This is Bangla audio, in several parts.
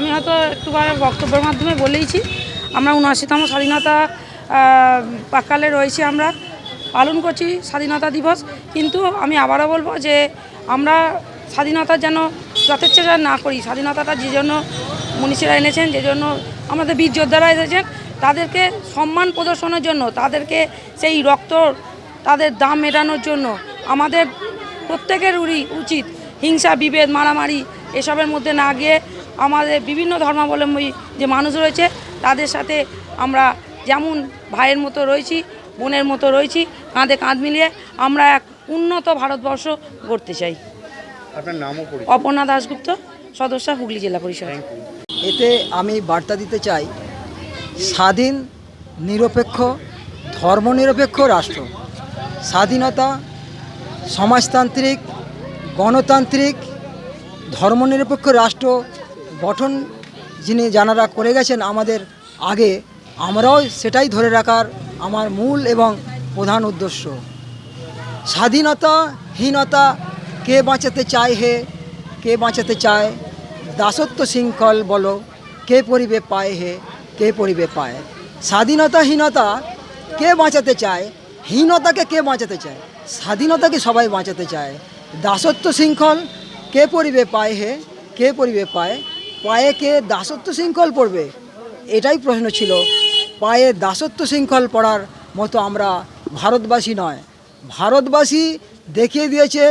আমি হয়তো একটু বক্তব্যের মাধ্যমে বলেইছি। আমরা উনআশিতম স্বাধীনতা পাকালে রয়েছি আমরা। পালন করছি স্বাধীনতা দিবস। কিন্তু আমি আবারও বলব যে আমরা স্বাধীনতা যেন যথেচ্ছা না করি, স্বাধীনতাটা যে জন্য মনীষীরা এনেছেন, যে জন্য আমাদের বীর যোদ্ধারা এসেছেন তাদেরকে সম্মান প্রদর্শনের জন্য, তাদেরকে সেই রক্ত, তাদের দাম মেটানোর জন্য, আমাদের প্রত্যেকের উরি- উচিত হিংসা, বিভেদ, মারামারি এসবের মধ্যে না গিয়ে আমাদের বিভিন্ন ধর্মাবলম্বী যে মানুষ রয়েছে তাদের সাথে আমরা যেমন ভাইয়ের মতো রয়েছি বোনের মতো রয়েছি কাঁধে কাঁধ মিলিয়ে আমরা এক উন্নত ভারতবর্ষ গড়তে চাই। আপনার নামও অপর্ণা দাশগুপ্ত সদস্য হুগলি জেলা পরিষদ। এতে আমি বার্তা দিতে চাই স্বাধীন নিরপেক্ষ ধর্মনিরপেক্ষ রাষ্ট্র। স্বাধীনতা সমাজতান্ত্রিক গণতান্ত্রিক ধর্মনিরপেক্ষ রাষ্ট্র গঠন যিনি জানারা করে গেছেন আমাদের আগে, আমরাও সেটাই ধরে রাখার আমার মূল এবং প্রধান উদ্দেশ্য। স্বাধীনতাহীনতা কে বাঁচাতে চায় হে, কে বাঁচাতে চায়, দাসত্ব শৃঙ্খল বলো, কে পরিবে পায় হে, কে পরিবে পায়। স্বাধীনতাহীনতা কে বাঁচাতে চায়, হীনতাকে কে বাঁচাতে চায়? স্বাধীনতাকে সবাই বাঁচাতে চায়। দাসত্ব শৃঙ্খল, কে পরিবে পায় হে, কে পরিবে পায়? পায়ে কে দাসত্ব শৃঙ্খল পড়বে, এটাই প্রশ্ন ছিল। পায়ে দাসত্ব শৃঙ্খল পড়ার মতো আমরা ভারতবাসী নয়। ভারতবাসী দেখিয়ে দিয়েছে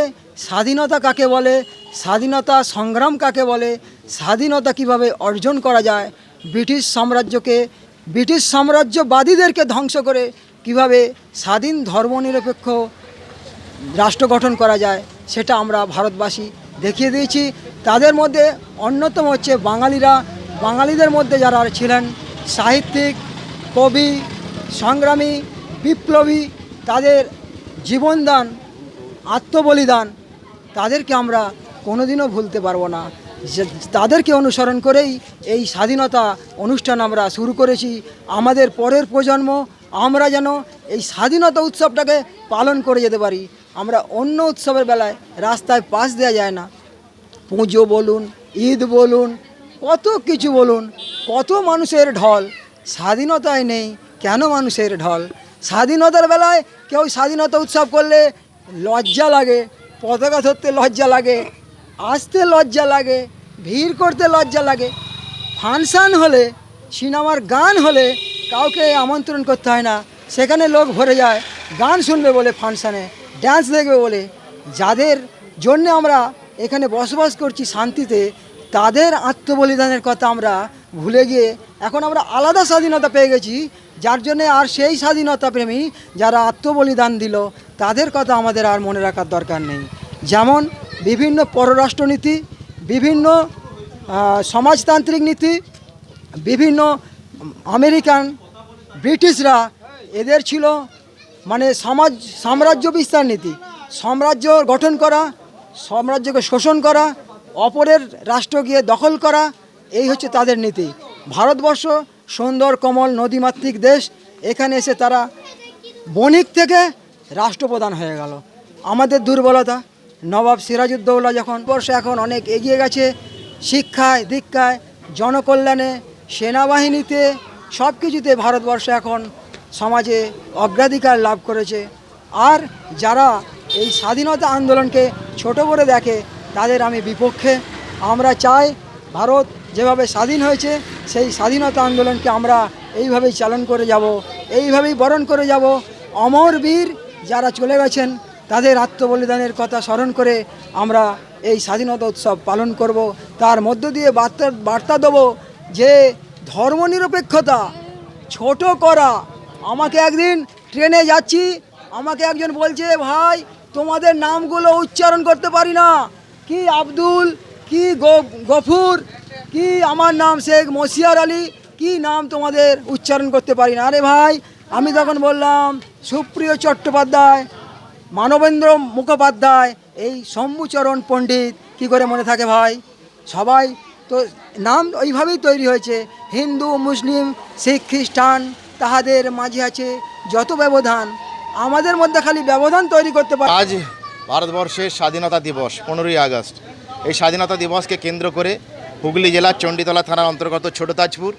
স্বাধীনতা কাকে বলে, স্বাধীনতা সংগ্রাম কাকে বলে, স্বাধীনতা কীভাবে অর্জন করা যায়, ব্রিটিশ সাম্রাজ্যকে, ব্রিটিশ সাম্রাজ্যবাদীদেরকে ধ্বংস করে কীভাবে স্বাধীন ধর্মনিরপেক্ষ রাষ্ট্র গঠন করা যায়, সেটা আমরা ভারতবাসী দেখিয়ে দিয়েছি। তাদের মধ্যে অন্যতম হচ্ছে বাঙালিরা। বাঙালিদের মধ্যে যারা ছিলেন, সাহিত্যিক, কবি, সংগ্রামী, বিপ্লবী, তাদের জীবনদান, আত্মবলিদান তাদেরকে আমরা কোনোদিনও ভুলতে পারব না। তাদেরকে অনুসরণ করেই এই স্বাধীনতা অনুষ্ঠান আমরা শুরু করেছি। আমাদের পরের প্রজন্ম, আমরা যেন এই স্বাধীনতা উৎসবটাকে পালন করে যেতে পারি। আমরা অন্য উৎসবের বেলায় রাস্তায় পাশ দেওয়া যায় না। পুজো বলুন, ঈদ বলুন, কত কিছু বলুন, কত মানুষের ঢল, স্বাধীনতায় নেই কেন মানুষের ঢল? স্বাধীনতার বেলায় কেউ স্বাধীনতা উৎসব করলে লজ্জা লাগে, পতাকা ধরতে লজ্জা লাগে, আসতে লজ্জা লাগে, ভিড় করতে লজ্জা লাগে। ফাংশান হলে, সিনেমার গান হলে কাউকে আমন্ত্রণ করতে হয় না, সেখানে লোক ভরে যায়, গান শুনবে বলে ফাংশানে ড্যান্স দেখবে বলে। যাদের জন্য আমরা এখানে বসবাস করছি শান্তিতে, তাদের আত্মবলিদানের কথা আমরা ভুলে গিয়ে এখন আমরা আলাদা স্বাধীনতা পেয়ে গেছি, যার জন্যে আর সেই স্বাধীনতা প্রেমী যারা আত্মবলিদান দিল, তাদের কথা আমাদের আর মনে রাখার দরকার নেই। যেমন বিভিন্ন পররাষ্ট্রনীতি, বিভিন্ন সমাজতান্ত্রিক নীতি, বিভিন্ন আমেরিকান, ব্রিটিশরা এদের ছিল মানে সমাজ, সাম্রাজ্য বিস্তার নীতি। সাম্রাজ্য গঠন করা সাম্রাজ্যকে শোষণ করা, অপরের রাষ্ট্র গিয়ে দখল করা, এই হচ্ছে তাদের নীতি। ভারতবর্ষ সুন্দর কমল নদীমাতৃক দেশ, এখানে এসে তারা বণিক থেকে রাষ্ট্রপ্রধান হয়ে গেল। আমাদের দুর্বলতা, নবাব সিরাজউদ্দৌলা যখন বর্ষ এখন অনেক এগিয়ে গেছে, শিক্ষায়, দীক্ষায়, জনকল্যাণে, সেনাবাহিনীতে সব কিছুতে ভারতবর্ষ এখন সমাজে অগ্রাধিকার লাভ করেছে। আর যারা এই স্বাধীনতা আন্দোলনকে ছোট করে দেখে তাদের আমি বিপক্ষে। আমরা চাই ভারত যেভাবে স্বাধীন হয়েছে, সেই স্বাধীনতা আন্দোলনকে আমরা এইভাবেই চালন করে যাব, এইভাবেই বরণ করে যাব। অমর বীর যারা চলে গেছেন, তাদের আত্মবলিদানের কথা স্মরণ করে আমরা এই স্বাধীনতা উৎসব পালন করব। তার মধ্য দিয়ে বার্তা বার্তা দেবো যে ধর্মনিরপেক্ষতা ছোট করা। আমাকে একদিন ট্রেনে যাচ্ছি, আমাকে একজন বলছে, ভাই তোমাদের নামগুলো উচ্চারণ করতে পারি না। কি আব্দুল, কি গফুর, কি আমার নাম শেখ মসিয়ার আলী, কি নাম তোমাদের উচ্চারণ করতে পারি না। আরে ভাই, আমি তখন বললাম, সুপ্রিয় চট্টোপাধ্যায়, মানবেন্দ্র মুখোপাধ্যায়, এই শম্ভুচরণ পণ্ডিত, কি করে মনে থাকে ভাই? সবাই তো নাম ওইভাবেই তৈরি হয়েছে। হিন্দু, মুসলিম, শিখ, খ্রিস্টান, তাহাদের মাঝে আছে যত ব্যবধান। আমাদের মধ্যে খালি ব্যবধান তৈরি করতে পারে। আজ ভারতবর্ষের স্বাধীনতা দিবস, পনেরোই আগস্ট। এই স্বাধীনতা দিবসকে কেন্দ্র করে হুগলি জেলার চণ্ডীতলা থানার অন্তর্গত ছোট তাজপুর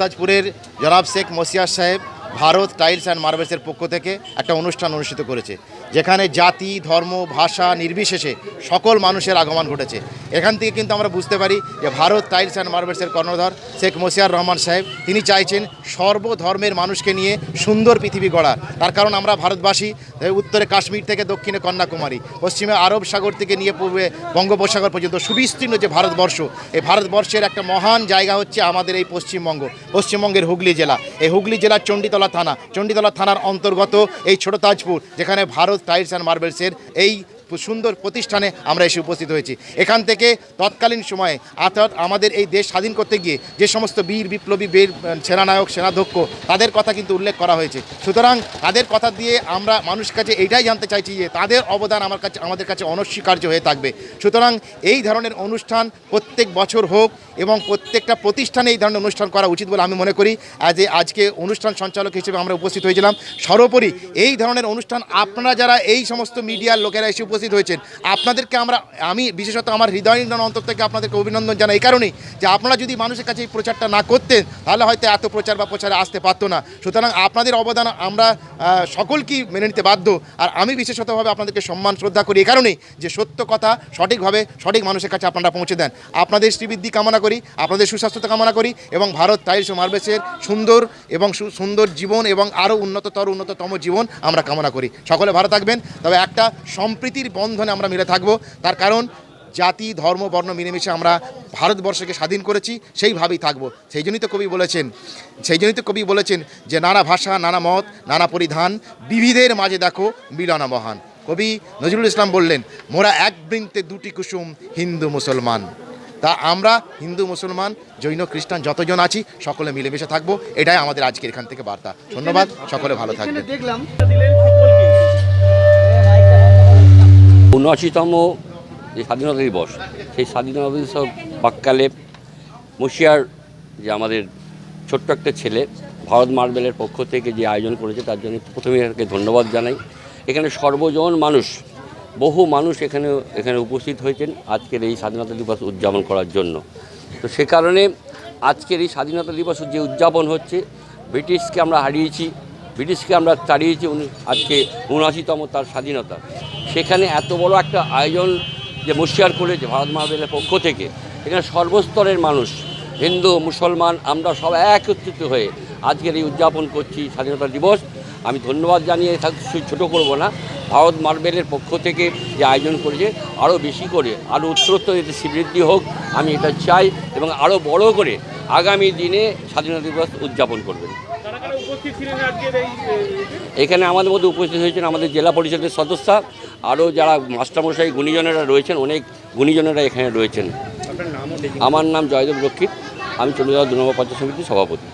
তাজপুরের জনাব শেখ মসিয়ার সাহেব ভারত টাইলস অ্যান্ড মার্বেলসের পক্ষ থেকে একটা অনুষ্ঠান অনুষ্ঠিত করেছে। যেখানে জাতি, ধর্ম, ভাষা নির্বিশেষে সকল মানুষের আগমন ঘটেছে। এখান থেকে কিন্তু আমরা বুঝতে পারি যে ভারত টাইলস অ্যান্ড মার্বেলসের কর্ণধার শেখ মসিয়ার রহমান সাহেব, তিনি চাইছেন সর্বধর্মের মানুষকে নিয়ে সুন্দর পৃথিবী গড়া। তার কারণ আমরা ভারতবাসী উত্তরে কাশ্মীর থেকে দক্ষিণে কন্যাকুমারী, পশ্চিমে আরব সাগর থেকে নিয়ে পূর্বে বঙ্গোপসাগর পর্যন্ত সুবিস্তীর্ণ যে ভারতবর্ষ এই ভারতবর্ষের একটা মহান জায়গা হচ্ছে আমাদের এই পশ্চিমবঙ্গ, পশ্চিমবঙ্গের হুগলি জেলা। এই হুগলি জেলার চণ্ডীতলা থানা, চণ্ডীতলা থানার অন্তর্গত এই ছোট তাজপুর, যেখানে ভারত টাইলস অ্যান্ড মার্বেলসের এই সুন্দর প্রতিষ্ঠানে আমরা এসে উপস্থিত হয়েছি। এখান থেকে তৎকালীন সময়ে অর্থাৎ আমাদের এই দেশ স্বাধীন করতে গিয়ে যে সমস্ত বীর, বিপ্লবী, বীর সেনানায়ক, সেনাধ্যক্ষ, তাদের কথা কিন্তু উল্লেখ করা হয়েছে। সুতরাং তাদের কথা দিয়ে আমরা মানুষ কাছে এইটাই জানতে চাইছি যে তাদের অবদান আমার কাছে, আমাদের কাছে অনস্বীকার্য হয়ে থাকবে। সুতরাং এই ধরনের অনুষ্ঠান প্রত্যেক বছর হোক এবং প্রত্যেকটা প্রতিষ্ঠানে এই ধরনের অনুষ্ঠান করা উচিত বলে আমি মনে করি। আজ আজকে অনুষ্ঠান সঞ্চালক হিসেবে আমরা উপস্থিত হয়েছিলাম। সর্বোপরি এই ধরনের অনুষ্ঠান আপনারা যারা এই সমস্ত মিডিয়ার লোকেরা এসে উপস্থিত হয়েছেন। আপনাদেরকে আমরা, আমি বিশেষত আমার হৃদয় অন্তর থেকে আপনাদেরকে অভিনন্দন জানাই। এই কারণেই যে আপনারা যদি মানুষের কাছে এই প্রচারটা না করতেন, তাহলে হয়তো এত প্রচার বা প্রচারে আসতে পারতো না। সুতরাং আপনাদের অবদান আমরা সকলকেই মেনে নিতে বাধ্য। আর আমি বিশেষতভাবে আপনাদেরকে সম্মান, শ্রদ্ধা করি। এই কারণেই যে সত্য কথা সঠিকভাবে সঠিক মানুষের কাছে আপনারা পৌঁছে দেন। আপনাদের শ্রীবৃদ্ধি কামনা করি, আপনাদের সুস্বাস্থ্যতা কামনা করি এবং ভারত টাইলস ও মার্বেলসের সুন্দর এবং সুন্দর জীবন এবং আরও উন্নততর, উন্নততম জীবন আমরা কামনা করি। সকলে ভালো থাকবেন। তবে একটা সম্প্রীতির বন্ধনে আমরা মিলে থাকব। তার কারণ জাতি, ধর্ম, বর্ণ মিলেমিশে আমরা ভারতবর্ষকে স্বাধীন করেছি, সেইভাবেই থাকব। সেই জন্যই তো কবি বলেছেন, সেই জন্যই তো কবি বলেছেন যে নানা ভাষা, নানা মত, নানা পরিধান, বিবিধের মাঝে দেখো মিলনা মহান কবি নজরুল ইসলাম বললেন, মোরা এক বৃন্তে দুটি কুসুম, হিন্দু মুসলমান। তা আমরা হিন্দু মুসলমান, জৈন, খ্রিস্টান যতজন আছি, সকলে মিলেমিশে থাকব। এটাই আমাদের আজকের এখান থেকে বার্তা। ধন্যবাদ, সকলে ভালো থাকবেন। দেখলাম উনআশিতম যে স্বাধীনতা দিবস, সেই স্বাধীনতা দিবস বাক্কালে মুশিয়ার যে আমাদের ছোট্ট একটা ছেলে, ভারত মার্বেলের পক্ষ থেকে যে আয়োজন করেছে, তার জন্য প্রথমে তাকে ধন্যবাদ জানাই। এখানে সর্বজন মানুষ, বহু মানুষ এখানে এখানে উপস্থিত হয়েছেন আজকের এই স্বাধীনতা দিবস উদযাপন করার জন্য। তো সে কারণে আজকের এই স্বাধীনতা দিবস যে উদযাপন হচ্ছে, ব্রিটিশকে আমরা হারিয়েছি ব্রিটিশকে আমরা তাড়িয়েছি আজকে উনআশিতম তার স্বাধীনতা। সেখানে এত বড় একটা আয়োজন যে মুশিয়ার করেছে, ভারত মার্বেলের পক্ষ থেকে, এখানে সর্বস্তরের মানুষ, হিন্দু, মুসলমান, আমরা সব একত্রিত হয়ে আজকের এই উদযাপন করছি স্বাধীনতা দিবস। আমি ধন্যবাদ জানিয়ে থাকছি ছোটো করব না, ভারত মার্বেলের পক্ষ থেকে যে আয়োজন করেছে, আরও বেশি করে, আরও উত্তরোত্তর এতে সমৃদ্ধি হোক, আমি এটা চাই এবং আরও বড় করে আগামী দিনে স্বাধীনতা দিবস উদযাপন করবেন। এখানে আমাদের মধ্যে উপস্থিত হয়েছেন আমাদের জেলা পরিষদের সদস্য আরও যারা মাস্টারমশাই গুণীজনেরা রয়েছেন অনেক গুণীজনেরা এখানে রয়েছেন। আমার নাম জয়দেব রক্ষিত আমি চলে যাওয়া দু নম্বর পঞ্চায়েত সমিতির সভাপতি।